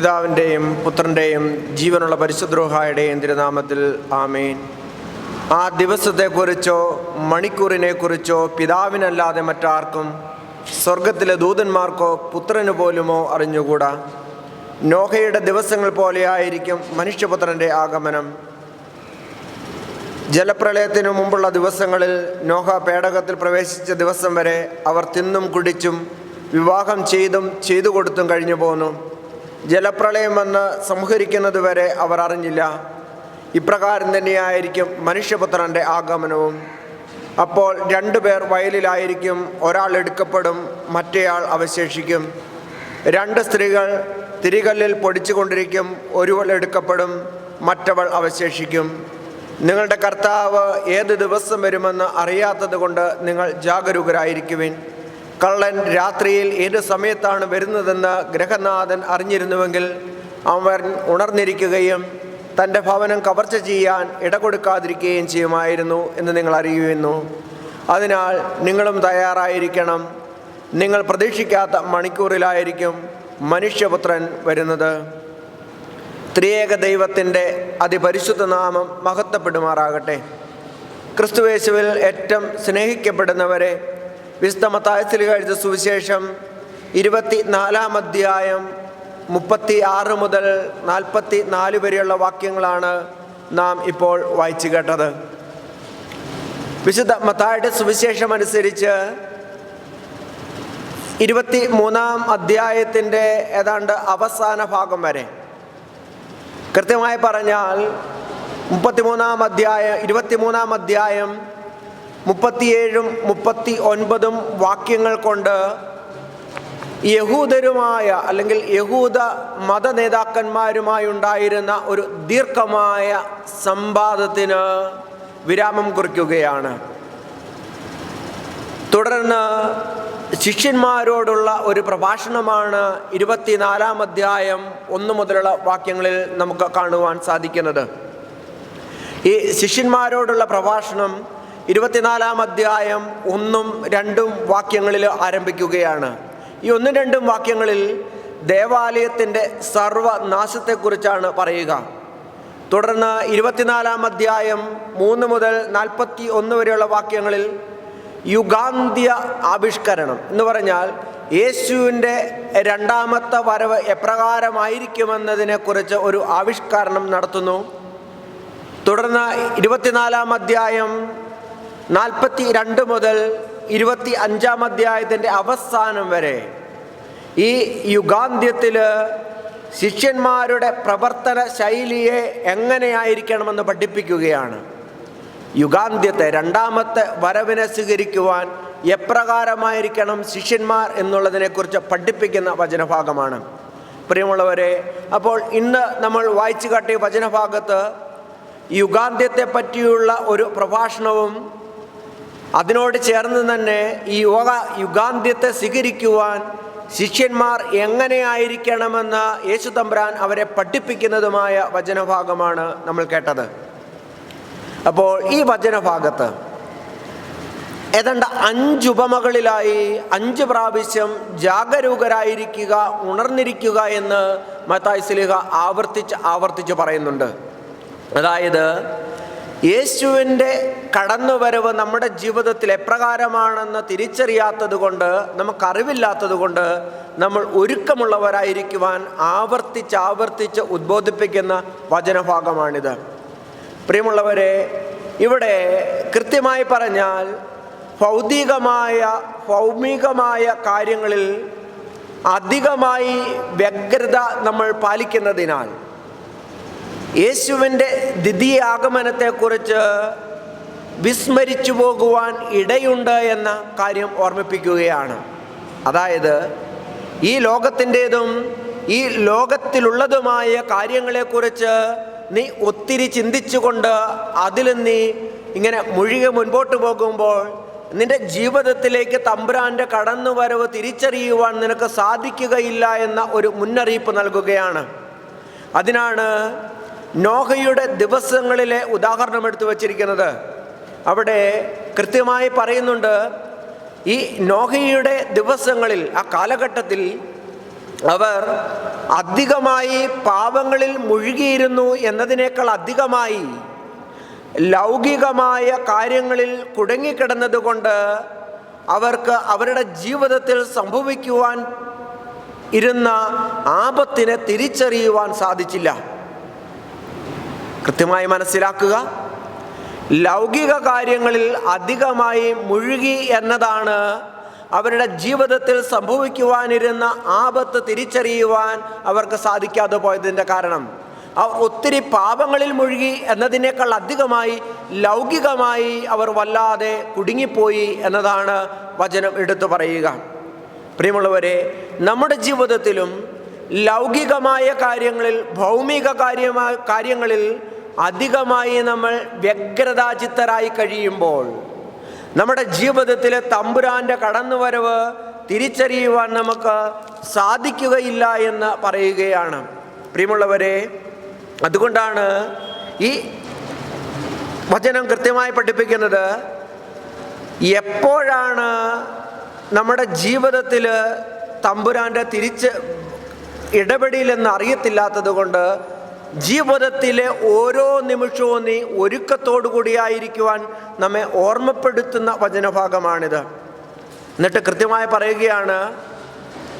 പിതാവിന്റെയും പുത്രന്റെയും ജീവനുള്ള പരിശുദ്രോഹായുടെയും തിരുനാമത്തിൽ ആമേൻ. ആ ദിവസത്തെക്കുറിച്ചോ മണിക്കൂറിനെക്കുറിച്ചോ പിതാവിനല്ലാതെ മറ്റാർക്കും സ്വർഗത്തിലെ ദൂതന്മാർക്കോ പുത്രന് പോലുമോ അറിഞ്ഞുകൂടാ. നോഹയുടെ ദിവസങ്ങൾ പോലെയായിരിക്കും മനുഷ്യപുത്രന്റെ ആഗമനം. ജലപ്രളയത്തിനു മുമ്പുള്ള ദിവസങ്ങളിൽ നോഹ പേടകത്തിൽ പ്രവേശിച്ച ദിവസം വരെ അവർ തിന്നും കുടിച്ചും വിവാഹം ചെയ്തും ചെയ്തു കൊടുത്തും കഴിഞ്ഞു പോന്നു ജലപ്രളയം വന്ന് സംഹരിക്കുന്നത് വരെ അവർ അറിഞ്ഞില്ല. ഇപ്രകാരം തന്നെയായിരിക്കും മനുഷ്യപുത്രന്റെ ആഗമനവും. അപ്പോൾ രണ്ടുപേർ വയലിലായിരിക്കും ഒരാൾ എടുക്കപ്പെടും മറ്റേയാൾ അവശേഷിക്കും. രണ്ട് സ്ത്രീകൾ തിരികല്ലിൽ പൊടിച്ചുകൊണ്ടിരിക്കും ഒരുവൾ എടുക്കപ്പെടും മറ്റവൾ അവശേഷിക്കും. നിങ്ങളുടെ കർത്താവ് ഏത് ദിവസം വരുമെന്ന് അറിയാത്തത് കൊണ്ട് നിങ്ങൾ ജാഗരൂകരായിരിക്കുവിൻ. കള്ളൻ രാത്രിയിൽ ഏത് സമയത്താണ് വരുന്നതെന്ന് ഗ്രഹനാഥൻ അറിഞ്ഞിരുന്നുവെങ്കിൽ അവൻ ഉണർന്നിരിക്കുകയും തന്റെ ഭവനം കവർച്ച ചെയ്യാൻ ഇടകൊടുക്കാതിരിക്കുകയും ചെയ്യുമായിരുന്നു എന്ന് നിങ്ങൾ അറിയുന്നു. അതിനാൽ നിങ്ങളും തയ്യാറായിരിക്കണം. നിങ്ങൾ പ്രതീക്ഷിക്കാത്ത മണിക്കൂറിലായിരിക്കും മനുഷ്യപുത്രൻ വരുന്നത്. ത്രിയേക ദൈവത്തിന്റെ അതിപരിശുദ്ധ നാമം മഹത്വപ്പെടുമാറാകട്ടെ. ക്രിസ്തുവേശുവിൽ ഏറ്റവും സ്നേഹിക്കപ്പെടുന്നവരെ വിശുദ്ധമത്തായത്തിൽ കഴിഞ്ഞ സുവിശേഷം ഇരുപത്തി നാലാം അധ്യായം മുപ്പത്തി ആറ് മുതൽ നാൽപ്പത്തി നാല് വരെയുള്ള വാക്യങ്ങളാണ് നാം ഇപ്പോൾ വായിച്ചു കേട്ടത്. വിശുദ്ധ മത്തായുടെ സുവിശേഷം അനുസരിച്ച് ഇരുപത്തി മൂന്നാം അധ്യായത്തിന്റെ ഏതാണ്ട് അവസാന ഭാഗം വരെ കൃത്യമായി പറഞ്ഞാൽ മുപ്പത്തിമൂന്നാം അധ്യായം ഇരുപത്തിമൂന്നാം അധ്യായം മുപ്പത്തിയേഴും മുപ്പത്തി ഒൻപതും വാക്യങ്ങൾ കൊണ്ട് യഹൂദരുമായ അല്ലെങ്കിൽ യഹൂദ മത നേതാക്കന്മാരുമായി ഉണ്ടായിരുന്ന ഒരു ദീർഘമായ സംവാദത്തിന് വിരാമം കുറിക്കുകയാണ്. തുടർന്ന് ശിഷ്യന്മാരോടുള്ള ഒരു പ്രഭാഷണമാണ് ഇരുപത്തിനാലാം അധ്യായം ഒന്ന് മുതലുള്ള വാക്യങ്ങളിൽ നമുക്ക് കാണുവാൻ സാധിക്കുന്നത്. ഈ ശിഷ്യന്മാരോടുള്ള പ്രഭാഷണം ഇരുപത്തിനാലാം അധ്യായം ഒന്നും രണ്ടും വാക്യങ്ങളിൽ ആരംഭിക്കുകയാണ്. ഈ ഒന്നും രണ്ടും വാക്യങ്ങളിൽ ദേവാലയത്തിന്റെ സർവനാശത്തെക്കുറിച്ചാണ് പറയുക. തുടർന്ന് ഇരുപത്തിനാലാം അധ്യായം മൂന്ന് മുതൽ നാൽപ്പത്തി ഒന്ന് വരെയുള്ള വാക്യങ്ങളിൽ യുഗാന്ത്യ ആവിഷ്കരണം എന്ന് പറഞ്ഞാൽ യേശുവിന്റെ രണ്ടാമത്തെ വരവ് എപ്രകാരമായിരിക്കുമെന്നതിനെക്കുറിച്ച് ഒരു ആവിഷ്കരണം നടത്തുന്നു. തുടർന്ന് ഇരുപത്തിനാലാം അധ്യായം നാൽപ്പത്തി രണ്ട് മുതൽ ഇരുപത്തി അഞ്ചാം അധ്യായത്തിന്റെ അവസാനം വരെ ഈ യുഗാന്ത്യത്തിൽ ശിഷ്യന്മാരുടെ പ്രവർത്തന ശൈലിയെ എങ്ങനെയായിരിക്കണമെന്ന് പഠിപ്പിക്കുകയാണ്. യുഗാന്ത്യത്തെ രണ്ടാമത്തെ വരവിനെ സ്വീകരിക്കുവാൻ എപ്രകാരമായിരിക്കണം ശിഷ്യന്മാർ എന്നുള്ളതിനെക്കുറിച്ച് പഠിപ്പിക്കുന്ന വചനഭാഗമാണ്. പ്രിയമുള്ളവരെ അപ്പോൾ ഇന്ന് നമ്മൾ വായിച്ചു കാട്ടിയ വചനഭാഗത്ത് യുഗാന്ത്യത്തെ പറ്റിയുള്ള ഒരു പ്രഭാഷണവും അതിനോട് ചേർന്ന് തന്നെ ഈ യോഗ യുഗാന്ത്യത്തെ സ്വീകരിക്കുവാൻ ശിഷ്യന്മാർ എങ്ങനെയായിരിക്കണമെന്ന് യേശു തമ്പുരാൻ അവരെ പഠിപ്പിക്കുന്നതുമായ വചനഭാഗമാണ് നമ്മൾ കേട്ടത്. അപ്പോൾ ഈ വചനഭാഗത്ത് ഏതാണ്ട് അഞ്ച് ഉപമകളിലായി അഞ്ച് പ്രാവശ്യം ജാഗരൂകരായിരിക്കുക ഉണർന്നിരിക്കുക എന്ന് മത്തായി സ്ലിഹ ആവർത്തിച്ച് ആവർത്തിച്ച് പറയുന്നുണ്ട്. അതായത് യേശുവിന്റെ കടന്നുവരവ് നമ്മുടെ ജീവിതത്തിൽ എപ്രകാരമാണെന്ന് തിരിച്ചറിയാത്തത് കൊണ്ട് നമുക്കറിവില്ലാത്തത് കൊണ്ട് നമ്മൾ ഒരുക്കമുള്ളവരായിരിക്കുവാൻ ആവർത്തിച്ച് ആവർത്തിച്ച് ഉദ്ബോധിപ്പിക്കുന്ന വചനഭാഗമാണിത്. പ്രിയമുള്ളവരെ ഇവിടെ കൃത്യമായി പറഞ്ഞാൽ ഭൗതികമായ ഭൗമികമായ കാര്യങ്ങളിൽ അധികമായി വ്യഗ്രത നമ്മൾ പാലിക്കുന്നതിനാൽ യേശുവിന്റെ ദ്വിതീയ ആഗമനത്തെക്കുറിച്ച് വിസ്മരിച്ചു പോകുവാൻ ഇടയുണ്ട് എന്ന കാര്യം ഓർമ്മിപ്പിക്കുകയാണ്. അതായത് ഈ ലോകത്തിന്റേതും ഈ ലോകത്തിലുള്ളതുമായ കാര്യങ്ങളെക്കുറിച്ച് നീ ഒത്തിരി ചിന്തിച്ചുകൊണ്ട് അതിൽ നീ ഇങ്ങനെ മുഴുകെ മുൻപോട്ട് പോകുമ്പോൾ നിന്റെ ജീവിതത്തിലേക്ക് തമ്പുരാന്റെ കടന്നുവരവ് തിരിച്ചറിയുവാൻ നിനക്ക് സാധിക്കുകയില്ല എന്ന ഒരു മുന്നറിയിപ്പ് നൽകുകയാണ്. അതിനാണ് നോഹയുടെ ദിവസങ്ങളിലെ ഉദാഹരണം എടുത്തു വച്ചിരിക്കുന്നത്. അവിടെ കൃത്യമായി പറയുന്നുണ്ട് ഈ നോഹയുടെ ദിവസങ്ങളിൽ ആ കാലഘട്ടത്തിൽ അവർ അധികമായി പാപങ്ങളിൽ മുഴുകിയിരുന്നു എന്നതിനേക്കാൾ അധികമായി ലൗകികമായ കാര്യങ്ങളിൽ കുടുങ്ങിക്കിടന്നതുകൊണ്ട് അവർക്ക് അവരുടെ ജീവിതത്തിൽ സംഭവിക്കുവാൻ ഇരുന്ന ആപത്തിനെ തിരിച്ചറിയുവാൻ സാധിച്ചില്ല. കൃത്യമായി മനസ്സിലാക്കുക. ലൗകിക കാര്യങ്ങളിൽ അധികമായി മുഴുകി എന്നതാണ് അവരുടെ ജീവിതത്തിൽ സംഭവിക്കുവാനിരുന്ന ആപത്ത് തിരിച്ചറിയുവാൻ അവർക്ക് സാധിക്കാതെ പോയതിന്റെ കാരണം. അവർ ഒത്തിരി പാപങ്ങളിൽ മുഴുകി എന്നതിനേക്കാൾ അധികമായി ലൗകികമായി അവർ വല്ലാതെ കുടുങ്ങിപ്പോയി എന്നതാണ് വചനം എടുത്തു പറയുക. പ്രിയമുള്ളവരെ നമ്മുടെ ജീവിതത്തിലും ലൗകികമായ കാര്യങ്ങളിൽ ഭൗമിക കാര്യമായ കാര്യങ്ങളിൽ അധികമായി നമ്മൾ വ്യഗ്രതാചിത്തരായി കഴിയുമ്പോൾ നമ്മുടെ ജീവിതത്തിലെ തമ്പുരാന്റെ കടന്നുവരവ് തിരിച്ചറിയുവാൻ നമുക്ക് സാധിക്കുകയില്ല എന്ന് പറയുകയാണ്. പ്രിയമുള്ളവരെ അതുകൊണ്ടാണ് ഈ വചനം കൃത്യമായി പഠിപ്പിക്കുന്നത്. എപ്പോഴാണ് നമ്മുടെ ജീവിതത്തിൽ തമ്പുരാന്റെ തിരിച്ച് ഇടപെടിയില്ലെന്ന് അറിയത്തില്ലാത്തത് കൊണ്ട് ജീവിതത്തിലെ ഓരോ നിമിഷവും നീ ഒരുക്കത്തോടു കൂടിയായിരിക്കുവാൻ നമ്മെ ഓർമ്മപ്പെടുത്തുന്ന വചനഭാഗമാണിത്. എന്നിട്ട് കൃത്യമായി പറയുകയാണ്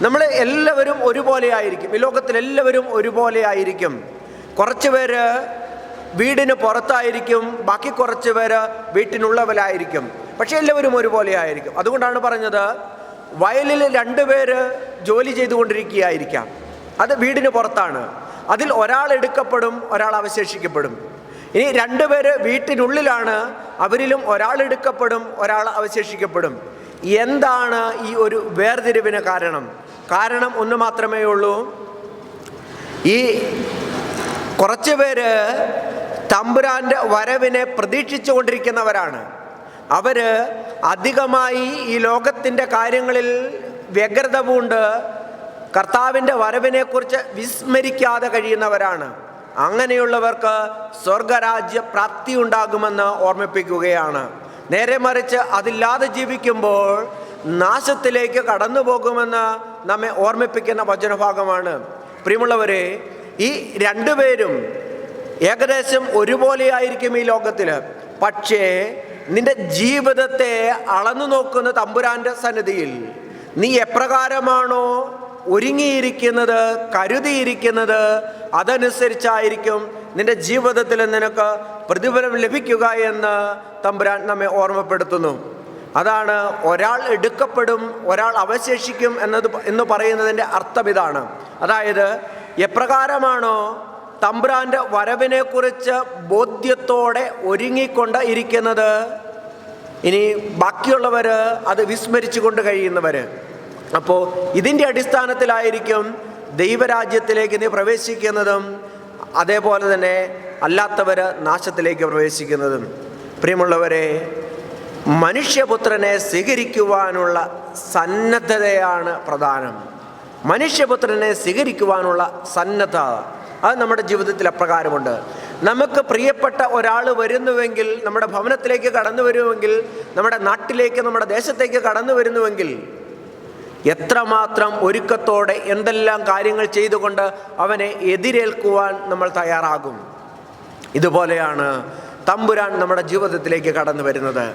നമ്മൾ എല്ലാവരും ഒരുപോലെ ആയിരിക്കും. ഈ ലോകത്തിൽ എല്ലാവരും ഒരുപോലെ ആയിരിക്കും. കുറച്ച് പേര് വീടിന് പുറത്തായിരിക്കും ബാക്കി കുറച്ച് പേര് വീട്ടിനുള്ളവരായിരിക്കും. പക്ഷെ എല്ലാവരും ഒരുപോലെ ആയിരിക്കും. അതുകൊണ്ടാണ് പറഞ്ഞത് വയലിൽ രണ്ടുപേര് ജോലി ചെയ്തുകൊണ്ടിരിക്കുകയായിരിക്കാം. അത് വീടിന് പുറത്താണ്. അതിൽ ഒരാൾ എടുക്കപ്പെടും ഒരാൾ അവശേഷിക്കപ്പെടും. ഇനി രണ്ടുപേര് വീട്ടിനുള്ളിലാണ് അവരിലും ഒരാൾ എടുക്കപ്പെടും ഒരാൾ അവശേഷിക്കപ്പെടും. എന്താണ് ഈ ഒരു വേർതിരിവിന് കാരണം? കാരണം ഒന്ന് മാത്രമേ ഉള്ളൂ. ഈ കുറച്ച് പേര് തമ്പുരാന്റെ വരവിനെ പ്രതീക്ഷിച്ചു കൊണ്ടിരിക്കുന്നവരാണ്. അവർ അധികമായി ഈ ലോകത്തിന്റെ കാര്യങ്ങളിൽ വ്യഗ്രത പൂണ്ട് കർത്താവിന്റെ വരവിനെക്കുറിച്ച് വിസ്മരിക്കാതെ കഴിയുന്നവരാണ്. അങ്ങനെയുള്ളവർക്ക് സ്വർഗരാജ്യ പ്രാപ്തി ഉണ്ടാകുമെന്ന് ഓർമ്മിപ്പിക്കുകയാണ്. നേരെ മറിച്ച് അതില്ലാതെ ജീവിക്കുമ്പോൾ നാശത്തിലേക്ക് കടന്നു പോകുമെന്ന് നമ്മെ ഓർമ്മിപ്പിക്കുന്ന വചനഭാഗമാണ്. പ്രിയമുള്ളവരെ ഈ രണ്ടുപേരും ഏകദേശം ഒരുപോലെയായിരിക്കും ഈ ലോകത്തിൽ പക്ഷേ നിന്റെ ജീവിതത്തെ അളന്നു നോക്കുന്ന തമ്പുരാന്റെ സന്നിധിയിൽ നീ എപ്രകാരമാണോ ഒരുങ്ങിയിരിക്കുന്നത് കരുതിയിരിക്കുന്നത് അതനുസരിച്ചായിരിക്കും നിന്റെ ജീവിതത്തിൽ നിനക്ക് പ്രതിഫലം ലഭിക്കുക എന്ന് തമ്പുരാൻ നമ്മെ ഓർമ്മപ്പെടുത്തുന്നു. അതാണ് ഒരാൾ എടുക്കപ്പെടും ഒരാൾ അവശേഷിക്കും എന്നത് എന്ന് പറയുന്നതിന്റെ അർത്ഥം ഇതാണ്. അതായത് എപ്രകാരമാണോ തമ്പുരാന്റെ വരവിനെക്കുറിച്ച് ബോധ്യത്തോടെ ഒരുങ്ങിക്കൊണ്ട് ഇരിക്കുന്നത് ഇനി ബാക്കിയുള്ളവർ അത് വിസ്മരിച്ചു കൊണ്ട് കഴിയുന്നവർ അപ്പോൾ ഇതിന്റെ അടിസ്ഥാനത്തിലായിരിക്കും ദൈവരാജ്യത്തിലേക്ക് നീ പ്രവേശിക്കുന്നതും അതേപോലെ തന്നെ അല്ലാത്തവർ നാശത്തിലേക്ക് പ്രവേശിക്കുന്നതും. പ്രിയമുള്ളവരെ മനുഷ്യപുത്രനെ സ്വീകരിക്കുവാനുള്ള സന്നദ്ധതയാണ് പ്രധാനം. മനുഷ്യപുത്രനെ സ്വീകരിക്കുവാനുള്ള സന്നദ്ധ അത് നമ്മുടെ ജീവിതത്തിൽ അപ്രകാരമുണ്ട്. നമുക്ക് പ്രിയപ്പെട്ട ഒരാൾ വരുന്നുവെങ്കിൽ നമ്മുടെ ഭവനത്തിലേക്ക് കടന്നു വരുമെങ്കിൽ നമ്മുടെ നാട്ടിലേക്ക് നമ്മുടെ ദേശത്തേക്ക് കടന്നു വരുന്നുവെങ്കിൽ എത്രമാത്രം ഒരുക്കത്തോടെ എന്തെല്ലാം കാര്യങ്ങൾ ചെയ്തുകൊണ്ട് അവനെ എതിരേൽക്കുവാൻ നമ്മൾ തയ്യാറാകും. ഇതുപോലെയാണ് തമ്പുരാൻ നമ്മുടെ ജീവിതത്തിലേക്ക് കടന്നു വരുന്നത്.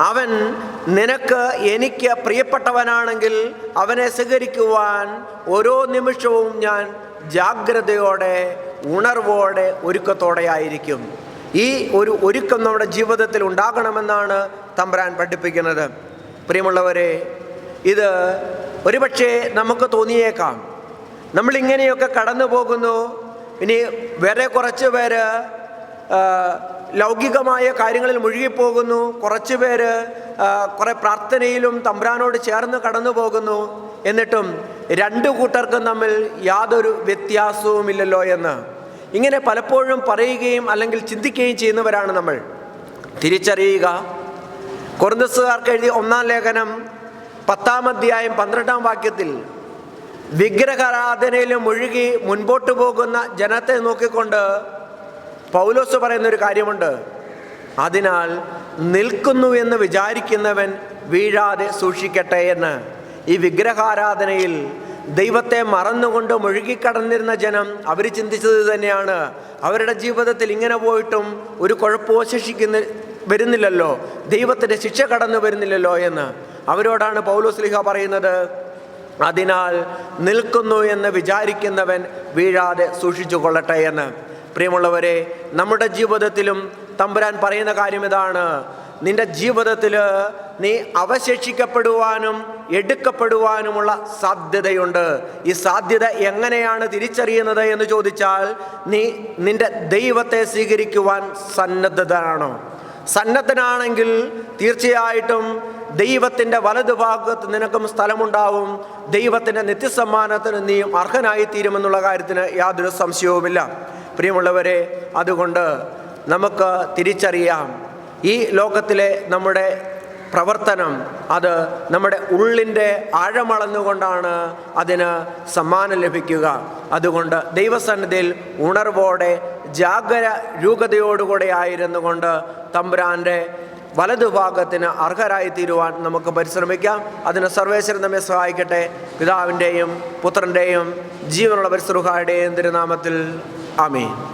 അവൻ നിനക്ക് എനിക്ക് പ്രിയപ്പെട്ടവനാണെങ്കിൽ അവനെ സ്വീകരിക്കുവാൻ ഓരോ നിമിഷവും ഞാൻ ജാഗ്രതയോടെ ഉണർവോടെ ഒരുക്കത്തോടെ ആയിരിക്കും. ഈ ഒരു ഒരുക്കം നമ്മുടെ ജീവിതത്തിൽ ഉണ്ടാകണമെന്നാണ് തമ്പുരാൻ പഠിപ്പിക്കുന്നത്. പ്രിയമുള്ളവരെ ഇത് ഒരുപക്ഷെ നമുക്ക് തോന്നിയേക്കാം. നമ്മൾ ഇങ്ങനെയൊക്കെ കടന്നു പോകുന്നു. ഇനി വേറെ കുറച്ച് പേര് ലൗകികമായ കാര്യങ്ങളിൽ മുഴുകിപ്പോകുന്നു. കുറച്ച് പേര് കുറെ പ്രാർത്ഥനയിലും തമ്പ്രാനോട് ചേർന്ന് കടന്നു പോകുന്നു. എന്നിട്ടും രണ്ടു കൂട്ടർക്കും തമ്മിൽ യാതൊരു വ്യത്യാസവുമില്ലല്ലോ എന്ന്. ഇങ്ങനെ പലപ്പോഴും പറയുകയും അല്ലെങ്കിൽ ചിന്തിക്കുകയും ചെയ്യുന്നവരാണ് നമ്മൾ. തിരിച്ചറിയുക. കൊറിന്തസുകാർക്ക് എഴുതിയ ഒന്നാം ലേഖനം പത്താം അധ്യായം പന്ത്രണ്ടാം വാക്യത്തിൽ വിഗ്രഹാരാധനയിൽ മുഴുകി മുൻപോട്ട് പോകുന്ന ജനത്തെ നോക്കിക്കൊണ്ട് പൗലോസ് പറയുന്ന ഒരു കാര്യമുണ്ട്. അതിനാൽ നിൽക്കുന്നു എന്ന് വിചാരിക്കുന്നവൻ വീഴാതെ സൂക്ഷിക്കട്ടെ എന്ന്. ഈ വിഗ്രഹാരാധനയിൽ ദൈവത്തെ മറന്നുകൊണ്ട് മുഴുകിക്കടന്നിരുന്ന ജനം അവർ ചിന്തിച്ചത് തന്നെയാണ്. അവരുടെ ജീവിതത്തിൽ ഇങ്ങനെ പോയിട്ടും ഒരു കുഴപ്പവും ശിക്ഷിക്കുന്ന വരുന്നില്ലല്ലോ. ദൈവത്തിന്റെ ശിക്ഷ കടന്നു വരുന്നില്ലല്ലോ എന്ന്. അവരോടാണ് പൗലോസ്ലിഹ പറയുന്നത് അതിനാൽ നിൽക്കുന്നു എന്ന് വിചാരിക്കുന്നവൻ വീഴാതെ സൂക്ഷിച്ചു കൊള്ളട്ടെ എന്ന്. പ്രിയമുള്ളവരെ നമ്മുടെ ജീവിതത്തിലും തമ്പുരാൻ പറയുന്ന കാര്യം ഇതാണ്. നിന്റെ ജീവിതത്തിൽ നീ അവശേഷിക്കപ്പെടുവാനും എടുക്കപ്പെടുവാനുമുള്ള സാധ്യതയുണ്ട്. ഈ സാധ്യത എങ്ങനെയാണ് തിരിച്ചറിയുന്നത് എന്ന് ചോദിച്ചാൽ നീ നിന്റെ ദൈവത്തെ സ്വീകരിക്കുവാൻ സന്നദ്ധനാണോ. സന്നദ്ധനാണെങ്കിൽ തീർച്ചയായിട്ടും ദൈവത്തിന്റെ വലതുഭാഗത്ത് നിനക്കും സ്ഥലമുണ്ടാവും. ദൈവത്തിന്റെ നിത്യസമ്മാനത്തിന് നീയും അർഹനായിത്തീരുമെന്നുള്ള കാര്യത്തിന് യാതൊരു സംശയവുമില്ല. പ്രിയമുള്ളവരെ അതുകൊണ്ട് നമുക്ക് തിരിച്ചറിയാം. ഈ ലോകത്തിലെ നമ്മുടെ പ്രവർത്തനം അത് നമ്മുടെ ഉള്ളിന്റെ ആഴമളന്നുകൊണ്ടാണ് അതിന് സമ്മാനം ലഭിക്കുക. അതുകൊണ്ട് ദൈവസന്നിധിയിൽ ഉണർവോടെ ജാഗര രൂപതയോടുകൂടെ ആയിരുന്നു കൊണ്ട് തമ്പുരാന്റെ വലതുഭാഗത്തിന് അർഹരായി തീരുവാൻ നമുക്ക് പരിശ്രമിക്കാം. അതിന് സർവേശ്വരൻ നമ്മെ സഹായിക്കട്ടെ. പിതാവിന്റെയും പുത്രന്റെയും ജീവനുള്ള പരിസൃഹായുടെയും തിരുനാമത്തിൽ ആമീൻ.